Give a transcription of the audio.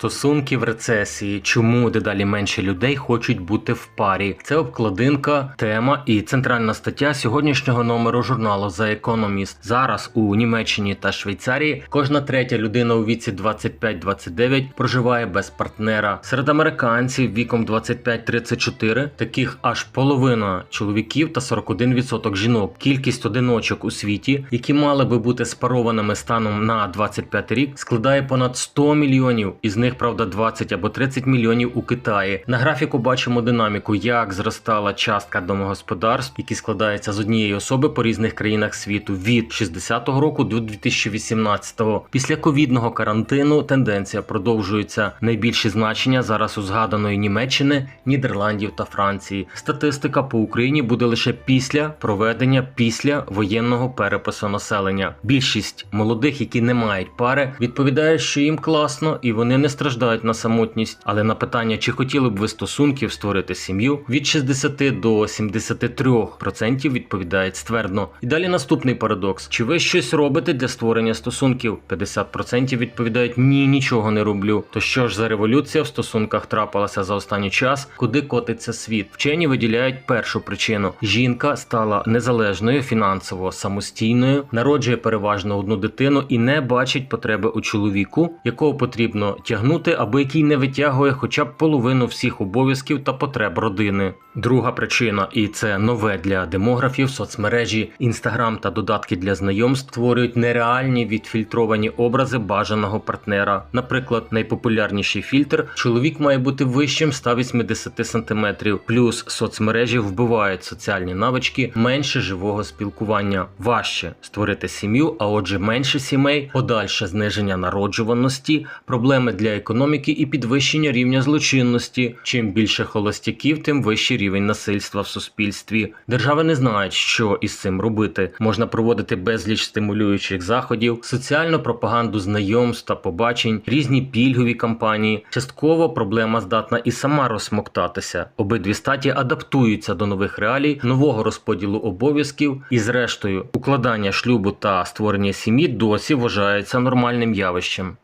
Стосунки в рецесії. Чому дедалі менше людей хочуть бути в парі? Це обкладинка, тема і центральна стаття сьогоднішнього номеру журналу The Economist. Зараз у Німеччині та Швейцарії кожна третя людина у віці 25-29 проживає без партнера. Серед американців віком 25-34 таких аж половина чоловіків та 41% жінок. Кількість одиночок у світі, які мали би бути спарованими станом на 25 рік, складає понад 100 мільйонів. Із них, правда, 20 або 30 мільйонів у Китаї. На графіку бачимо динаміку, як зростала частка домогосподарств, які складаються з однієї особи по різних країнах світу від 60-го року до 2018-го. Після ковідного карантину тенденція продовжується. Найбільші значення зараз у згаданої Німеччини, Нідерландів та Франції. Статистика по Україні буде лише після проведення після воєнного перепису населення. Більшість молодих, які не мають пари, відповідає, що їм класно і вони не страждають на самотність. Але на питання, чи хотіли б ви стосунків створити сім'ю, від 60 до 73% відповідають ствердно. І далі наступний парадокс: чи ви щось робите для створення стосунків? 50% відповідають ні, нічого не роблю. То що ж за революція в стосунках трапилася за останній час, куди котиться світ? Вчені виділяють першу причину: жінка стала незалежною, фінансово самостійною, народжує переважно одну дитину і не бачить потреби у чоловіку, якого потрібно тягнути, або який не витягує хоча б половину всіх обов'язків та потреб родини. Друга причина, і це нове для демографів, соцмережі, інстаграм та додатки для знайомств створюють нереальні відфільтровані образи бажаного партнера. Наприклад, найпопулярніший фільтр чоловік має бути вищим 180 см, плюс соцмережі вбивають соціальні навички, менше живого спілкування, важче створити сім'ю, а отже, менше сімей, подальше зниження народжуваності, проблеми для економіки і підвищення рівня злочинності. Чим більше холостяків, тим вищий рівень насильства в суспільстві. Держави не знають, що із цим робити. Можна проводити безліч стимулюючих заходів, соціальну пропаганду знайомств та побачень, різні пільгові кампанії. Частково проблема здатна і сама розсмоктатися. Обидві статі адаптуються до нових реалій, нового розподілу обов'язків, і, зрештою, укладання шлюбу та створення сім'ї досі вважається нормальним явищем.